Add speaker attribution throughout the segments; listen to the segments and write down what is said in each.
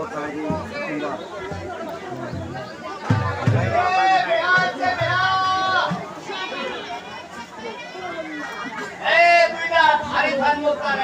Speaker 1: Hey, we got Hari Khan Mukhtar.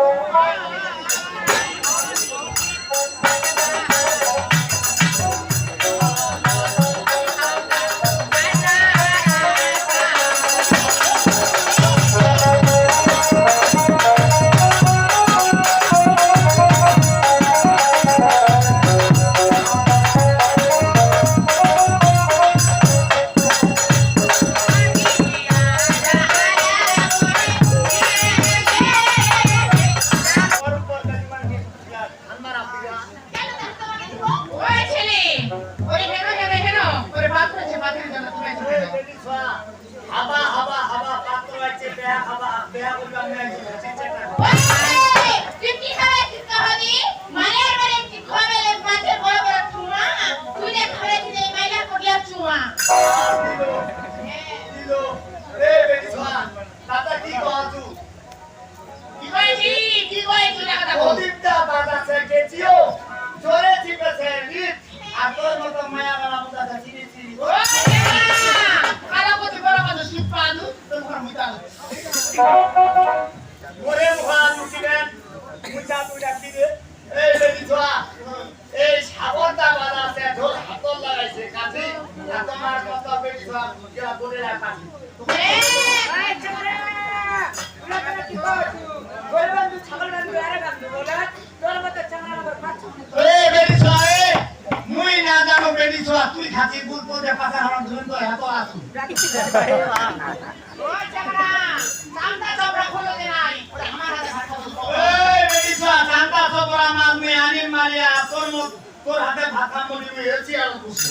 Speaker 1: ওই ওরে হেন হেন হেন ওরে বাত করেছে বাতের জন্য তুমি
Speaker 2: হাবা হাবা হাবা পাত্র আছে বেয়া হাবা বেয়া বলবা আমি
Speaker 1: ওই তুই কি খাবে কি খাবি মানে মানে কি খাবে মাঝে বড় বড় চুমা? তুই খাবে কি মাইলা করিয়া চুমা?
Speaker 2: গুল পদে পাশা হারাম ধুন তো এত আসু
Speaker 1: ওই চাকরা সামটা চাপড়া খোলো দে নাই ওরে আমার হাতে ভাত খাব
Speaker 2: এই মাল তোর তোর হাতে ভাত খাব নিবি এসি আর বুঝছি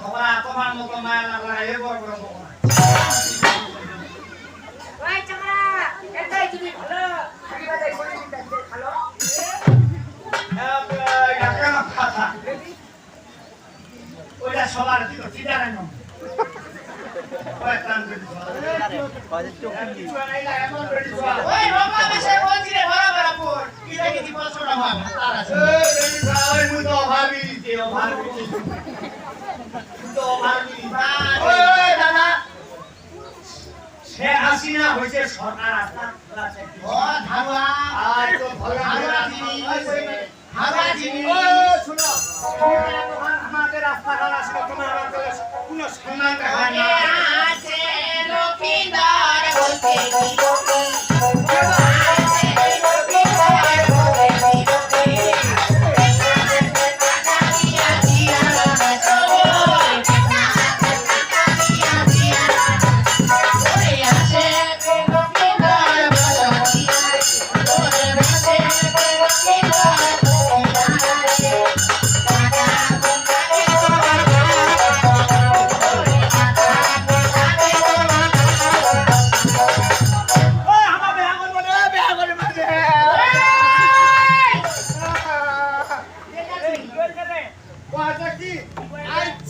Speaker 2: ধরা তোমার মতো মায়া লাগা এ বড় বড় কথা ওইটা সবার দিল চিটারে নম ওই কিছু নাই লাগে এমন বেটি সোয়া
Speaker 1: ওই রোমা মাসে বলছি রে বড় বড় পুর কি দেখি দি 500 টাকা তার আছে
Speaker 2: এই বেটি সোয়া ওই মুই তো ভাবি দিতে ভাবি দিতে তো ভাবি ওই দাদা সে হইছে সরকার সম্মান না
Speaker 1: আছে লক্ষিন্দর বলতে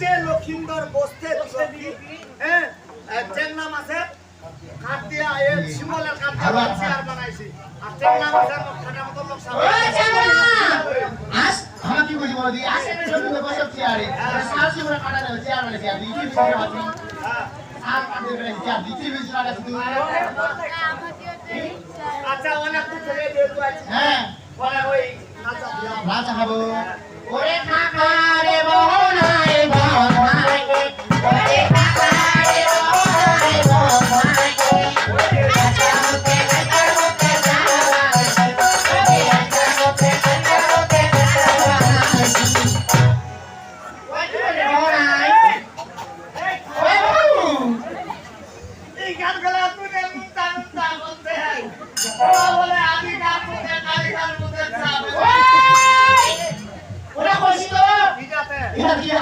Speaker 2: আইছে লক্ষিন্দর বসতে হ্যাঁ? নাম আছে কাট দিয়া এ শিমলের কাট দিয়া চেয়ার বানাইছি। আর তের নাম আছে খাটা মতো লোক
Speaker 3: আস আমরা বুঝি বলি আসে না সব লোক চেয়ারে। সাল শিবরা কাটা দেবে চেয়ার চেয়ার। দিচ্ছি চেয়ার আছে
Speaker 2: হ্যাঁ।
Speaker 3: আর কাটে বেড়ে চেয়ার। দিচ্ছি বেশি লাগা শুধু।
Speaker 2: আচ্ছা অনেক
Speaker 3: হ্যাঁ।
Speaker 2: ওই নাচা
Speaker 3: খাব। ওরে কাকা রে বহনাই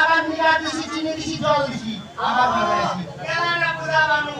Speaker 2: আবার দিছি চিনি দিছি জল দিছি আবার দিছি
Speaker 1: কেলা না বুঝা বানু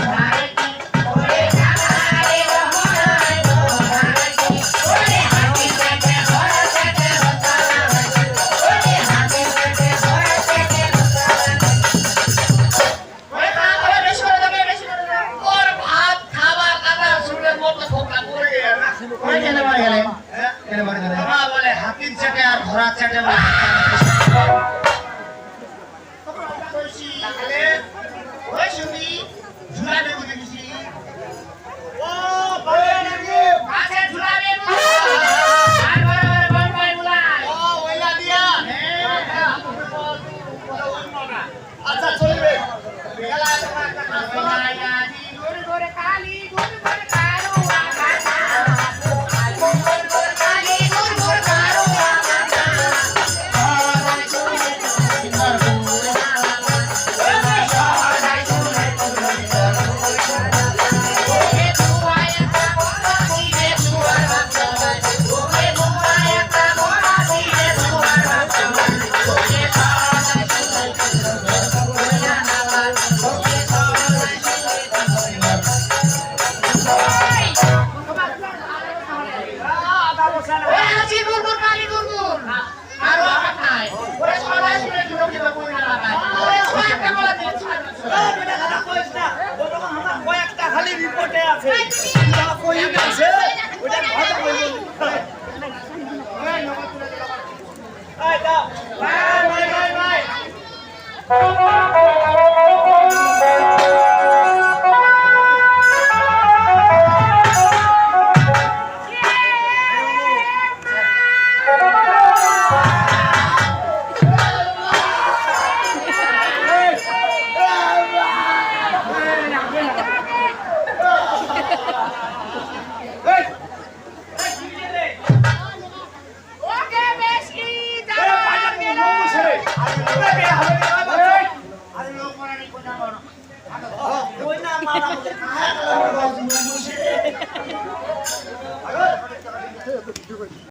Speaker 1: চাকা আর ঘোড়ার চাকা